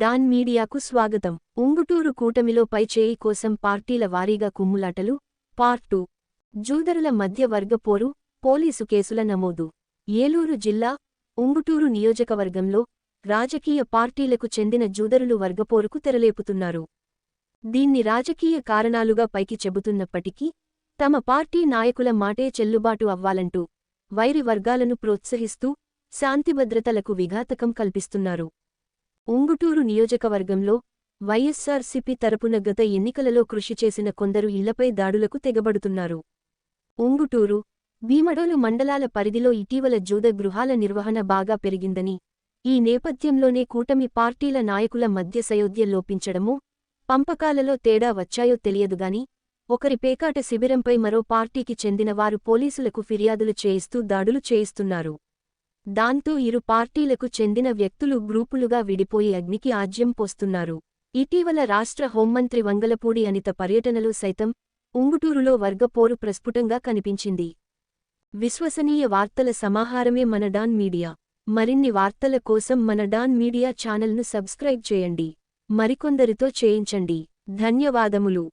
Don మీడియాకు స్వాగతం. ఉంగుటూరు కూటమిలో పైచేయి కోసం పార్టీల వారీగా కుమ్ములాటలు. Part two. జూదరుల మధ్య వర్గపోరు పోలీసు కేసుల నమోదు. ఏలూరు జిల్లా ఉంగుటూరు నియోజకవర్గంలో రాజకీయ పార్టీలకు చెందిన జూదరులు వర్గపోరుకు తెరలేపుతున్నారు. దీన్ని రాజకీయ కారణాలుగా పైకి చెబుతున్నప్పటికీ తమ పార్టీ నాయకుల మాటే చెల్లుబాటు అవ్వాలంటూ వైరి వర్గాలను ప్రోత్సహిస్తూ శాంతిభద్రతలకు విఘాతకం కల్పిస్తున్నారు. ఉంగుటూరు నియోజకవర్గంలో వైఎస్సార్సీపీ తరపున గత ఎన్నికలలో కృషి చేసిన కొందరు ఇళ్ళపై దాడులకు తెగబడుతున్నారు. ఉంగుటూరు భీమడోలు మండలాల పరిధిలో ఇటీవల జూద గృహాల నిర్వహణ బాగా పెరిగిందని ఈ నేపథ్యంలోనే కూటమి పార్టీల నాయకుల మధ్య సయోధ్య లోపించడమో పంపకాలలో తేడా వచ్చాయో తెలియదుగాని ఒకరి పేకాట శిబిరంపై మరో పార్టీకి చెందిన వారు పోలీసులకు ఫిర్యాదులు చేయిస్తూ దాడులు చేయిస్తున్నారు. దాంతో ఇరు పార్టీలకు చెందిన వ్యక్తులు గ్రూపులుగా విడిపోయి అగ్నికి ఆజ్యం పోస్తున్నారు. ఇటీవల రాష్ట్ర హోంమంత్రి వంగలపూడి అనిత పర్యటనలో సైతం ఉంగుటూరులో వర్గపోరు ప్రస్ఫుటంగా కనిపించింది. విశ్వసనీయ వార్తల సమాహారమే మన డాన్ మీడియా. మరిన్ని వార్తల కోసం మన డాన్ మీడియా ఛానల్ను సబ్స్క్రైబ్ చేయండి. మరికొందరితో చేయించండి. ధన్యవాదములు.